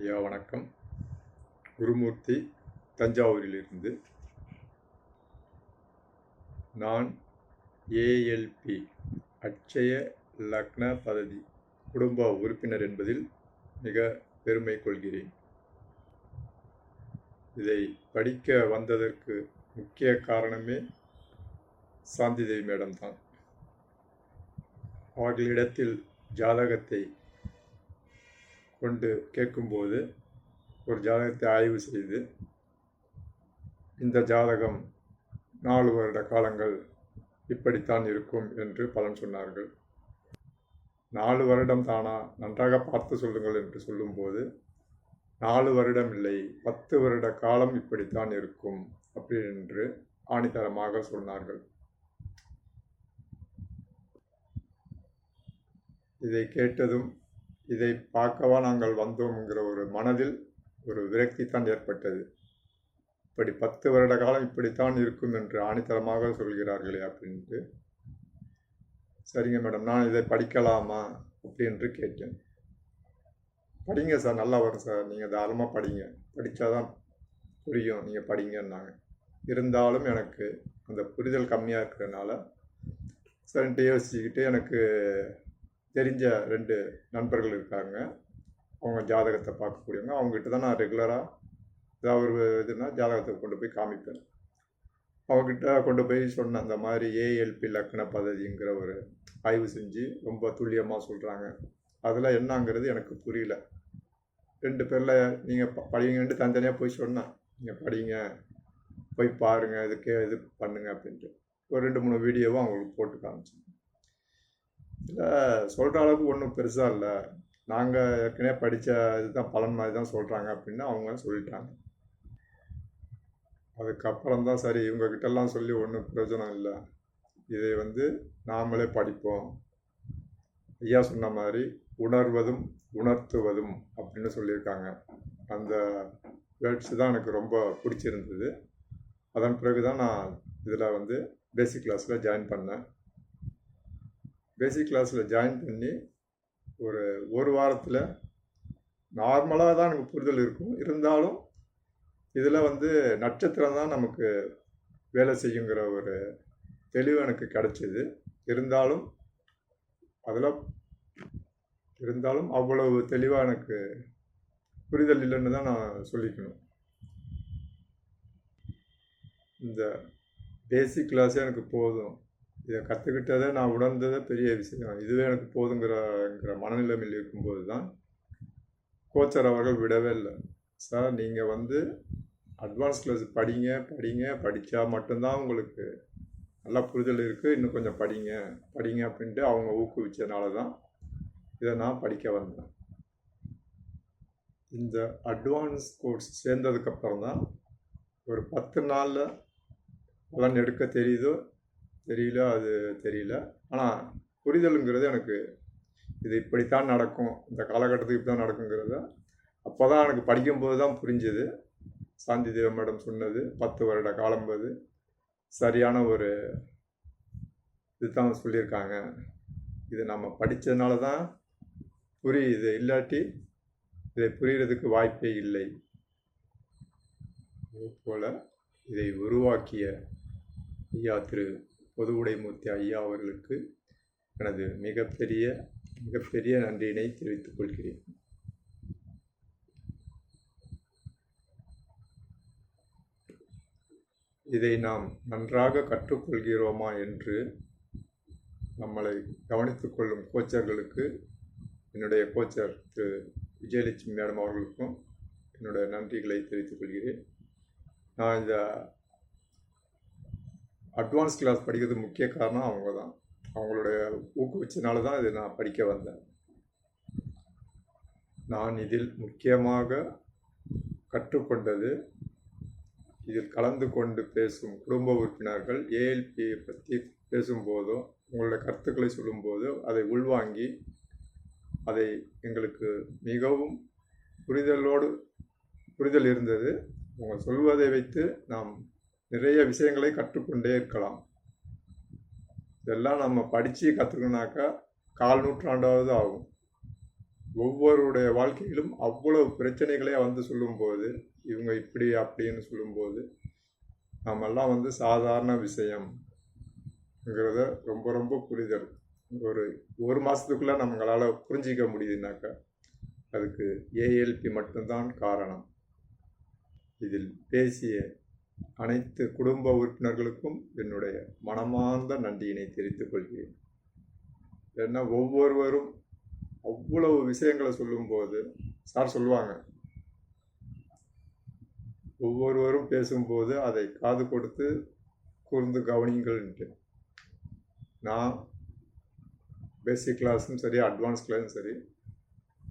ஐயா வணக்கம். குருமூர்த்தி தஞ்சாவூரிலிருந்து. நான் ஏஎல்பி அட்சய லக்ன பதவி குடும்ப உறுப்பினர் என்பதில் மிக பெருமை கொள்கிறேன். இதை படிக்க வந்ததற்கு முக்கிய காரணமே சாந்திதேவி மேடம் தான். அவர்களிடத்தில் ஜாதகத்தை கொண்டு கேட்கும்போது ஒரு ஜாதகத்தை ஆய்வு செய்து இந்த ஜாதகம் நாலு வருட காலங்கள் இப்படித்தான் இருக்கும் என்று பலன் சொன்னார்கள். நாலு வருடம் தானா? நன்றாக பார்த்து சொல்லுங்கள் என்று சொல்லும்போது நாலு வருடம் இல்லை பத்து வருட காலம் இப்படித்தான் இருக்கும் அப்படி என்று ஆணித்தரமாக சொன்னார்கள். இதை கேட்டதும் இதை பார்க்கவா நாங்கள் வந்தோம்ங்கிற ஒரு மனதில் ஒரு விரக்தி தான் ஏற்பட்டது. இப்படி பத்து வருட காலம் இப்படித்தான் இருக்கும் என்று ஆணித்தரமாக சொல்கிறார்களே அப்படின்ட்டு. சரிங்க மேடம் நான் இதை படிக்கலாமா அப்படின்று கேட்டேன். படிங்க சார் நல்லா வரும் சார். நீங்கள் தாராளமாக படிங்க. படித்தாதான் புரியும். நீங்கள் படிங்கன்னாங்க. இருந்தாலும் எனக்கு அந்த புரிதல் கம்மியாக இருக்கிறதுனால சரின்ட்டு யோசிச்சுக்கிட்டு எனக்கு தெரிஞ்ச ரெண்டு நண்பர்கள் இருக்காங்க. அவங்க ஜாதகத்தை பார்க்கக்கூடியவங்க. அவங்ககிட்ட தான் நான் ரெகுலராக ஏதாவது ஒரு இதுனா ஜாதகத்தை கொண்டு போய் காமிப்பேன். அவங்ககிட்ட கொண்டு போய் சொன்னேன் அந்த மாதிரி ஏஎல்பி லக்ன பதவிங்கிற ஒரு ஆய்வு செஞ்சு ரொம்ப துல்லியமாக சொல்கிறாங்க அதில் என்னங்கிறது எனக்கு புரியல. ரெண்டு பேரில் நீங்கள் ப படிங்கன்ட்டு தனித்தனியாக போய் சொன்னேன் நீங்கள் படிங்க போய் பாருங்கள் இதுக்கே இது பண்ணுங்கள் அப்படின்ட்டு. ஒரு ரெண்டு மூணு வீடியோவும் அவங்களுக்கு போட்டு காமிச்சேன். சொல்கிற அளவுக்கு ஒன்றும் பெருசாக இல்லை. நாங்கள் ஏற்கனவே படித்த இதுதான் பலன் மாதிரி தான் சொல்கிறாங்க அப்படின்னு அவங்க சொல்லிட்டாங்க. அதுக்கப்புறம் தான் சரி இவங்கக்கிட்டலாம் சொல்லி ஒன்றும் பிரயோஜனம் இல்லை. இதை வந்து நாமளே படிப்போம். ஐயா சொன்ன மாதிரி உணர்வதும் உணர்த்துவதும் அப்படின்னு சொல்லியிருக்காங்க. அந்த வேர்ட்ஸ் தான் எனக்கு ரொம்ப பிடிச்சிருந்தது. அதன் பிறகு தான் நான் இதில் வந்து பேசிக் கிளாஸில் ஜாயின் பண்ணேன். பேசிக் கிளாஸில் ஜாயின் பண்ணி ஒரு ஒரு வாரத்தில் நார்மலாக தான் எனக்கு புரிதல் இருக்கும். இருந்தாலும் இதில் வந்து நட்சத்திரம் தான் நமக்கு வேலை செய்யுங்கிற ஒரு தெளிவு எனக்கு கிடச்சிது. இருந்தாலும் அதில் இருந்தாலும் அவ்வளவு தெளிவாக எனக்கு புரிதல் இல்லைன்னு தான் நான் சொல்லிக்கணும். இந்த பேசிக் கிளாஸே எனக்கு போதும். இதை கற்றுக்கிட்டதை நான் உணர்ந்ததே பெரிய விஷயம். இதுவே எனக்கு போதுங்கிறங்கிற மனநிலைமையில் இருக்கும்போது தான் கோச்சர் அவர்கள் விடவே இல்லை. சார் நீங்கள் வந்து அட்வான்ஸ் கிளாஸ் படிங்க படிங்க படித்தா மட்டும்தான் உங்களுக்கு நல்லா புரிதல் இருக்குது இன்னும் கொஞ்சம் படிங்க படிங்க அப்படின்ட்டு அவங்க ஊக்குவிச்சதுனால தான் இதை நான் படிக்க வந்தேன். இந்த அட்வான்ஸ் கோர்ஸ் சேர்ந்ததுக்கப்புறம் தான் ஒரு பத்து நாளில் பலன் எடுக்க தெரியுதோ தெரியல அது தெரியல. ஆனால் புரிதலுங்கிறது எனக்கு இது இப்படித்தான் நடக்கும். இந்த காலகட்டத்துக்கு இப்படி தான் நடக்குங்கிறத அப்போ தான் எனக்கு படிக்கும்போது தான் புரிஞ்சுது. சாந்தி தேவ மேடம் சொன்னது பத்து வருட காலம்போது சரியான ஒரு இதுதான் சொல்லியிருக்காங்க. இது நம்ம படித்ததுனால தான் புரியுது. இல்லாட்டி இதை புரிகிறதுக்கு வாய்ப்பே இல்லை. போல் இதை உருவாக்கிய ஐயா திரு பொது உடைமூர்த்தி ஐயா அவர்களுக்கு எனது மிகப்பெரிய மிகப்பெரிய நன்றியினை தெரிவித்துக் கொள்கிறேன். இதை நாம் நன்றாக கற்றுக்கொள்கிறோமா என்று நம்மளை கவனித்துக் கொள்ளும் கோச்சர்களுக்கு என்னுடைய கோச்சர் திரு விஜயலட்சுமி மேடம் அவர்களுக்கும் என்னுடைய நன்றிகளை தெரிவித்துக் கொள்கிறேன். நான் இந்த அட்வான்ஸ் கிளாஸ் படிக்கிறது முக்கிய காரணம் அவங்க தான் அவங்களுடைய ஊக்குவிச்சனால தான் இதை நான் படிக்க வந்தேன். நான் இதில் முக்கியமாக கற்றுக்கொண்டது இதில் கலந்து கொண்டு பேசும் குடும்ப உறுப்பினர்கள் ஏஎல்பியை பற்றி பேசும்போதோ உங்களுடைய கருத்துக்களை சொல்லும்போதோ அதை உள்வாங்கி அதை எங்களுக்கு மிகவும் புரிதலோடு புரிதல் இருந்தது. அவங்க சொல்வதை வைத்து நாம் நிறைய விஷயங்களை கற்றுக்கொண்டே இருக்கலாம். இதெல்லாம் நம்ம படித்து கற்றுக்கணுனாக்கா கால் நூற்றாண்டாவது ஆகும். ஒவ்வொருடைய வாழ்க்கையிலும் அவ்வளவு பிரச்சனைகளே வந்து சொல்லும்போது இவங்க இப்படி அப்படின்னு சொல்லும்போது நம்மெல்லாம் வந்து சாதாரண விஷயம்ங்கிறத ரொம்ப ரொம்ப புரிதல். ஒரு ஒரு மாதத்துக்குள்ளே நம்மளால் புரிஞ்சிக்க முடியுதுனாக்கா அதுக்கு ஏஎல்பி மட்டும்தான் காரணம். இதில் பேசிய அனைத்து குடும்ப உறுப்பினர்களுக்கும் என்னுடைய மனமார்ந்த நன்றியினை தெரிவித்துக் கொள்கிறேன். ஏன்னா ஒவ்வொருவரும் அவ்வளவு விஷயங்களை சொல்லும்போது சார் சொல்லுவாங்க. ஒவ்வொருவரும் பேசும்போது அதை காது கொடுத்து கூர்ந்து கவனிங்கள்ன்ட்டு. நான் பேசிக் கிளாஸும் சரி அட்வான்ஸ் கிளாஸும் சரி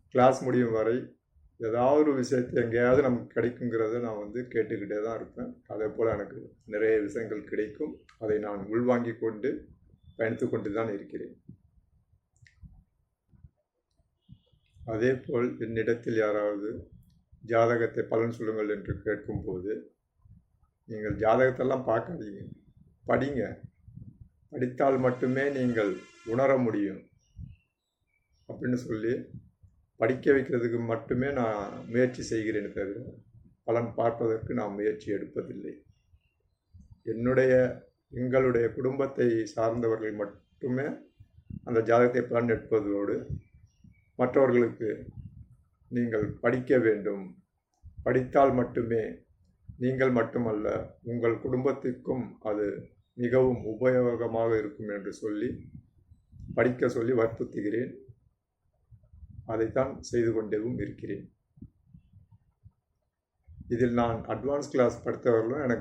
கிளாஸ் முடியும் வரை ஏதாவது ஒரு விஷயத்தை எங்கேயாவது நமக்கு கிடைக்குங்கிறத நான் வந்து கேட்டுக்கிட்டே தான் இருப்பேன். அதே போல் எனக்கு நிறைய விஷயங்கள் கிடைக்கும். அதை நான் உள்வாங்கி கொண்டு பயணித்து கொண்டு தான் இருக்கிறேன். அதே போல் என்னிடத்தில் யாராவது ஜாதகத்தை பலன் சொல்லுங்கள் என்று கேட்கும்போது நீங்கள் ஜாதகத்தெல்லாம் பார்க்காதீங்க. படிங்க. படித்தால் மட்டுமே நீங்கள் உணர முடியும். அப்படின்னு சொல்லி படிக்க வைக்கிறதுக்கு மட்டுமே நான் முயற்சி செய்கிறேன் தவிர பலன் பார்ப்பதற்கு நான் முயற்சி எடுப்பதில்லை. என்னுடைய எங்களுடைய குடும்பத்தை சார்ந்தவர்கள் மட்டுமே அந்த ஜாதகத்தை பலன் எடுப்பதோடு மற்றவர்களுக்கு நீங்கள் படிக்க வேண்டும். படித்தால் மட்டுமே நீங்கள் மட்டுமல்ல உங்கள் குடும்பத்திற்கும் அது மிகவும் உபயோகமாக இருக்கும் என்று சொல்லி படிக்க சொல்லி வற்புறுத்துகிறேன். அதைத்தான் செய்து கொண்டேவும் இருக்கிறேன். இதில் நான் அட்வான்ஸ் கிளாஸ் படித்தவர்களும் எனக்கு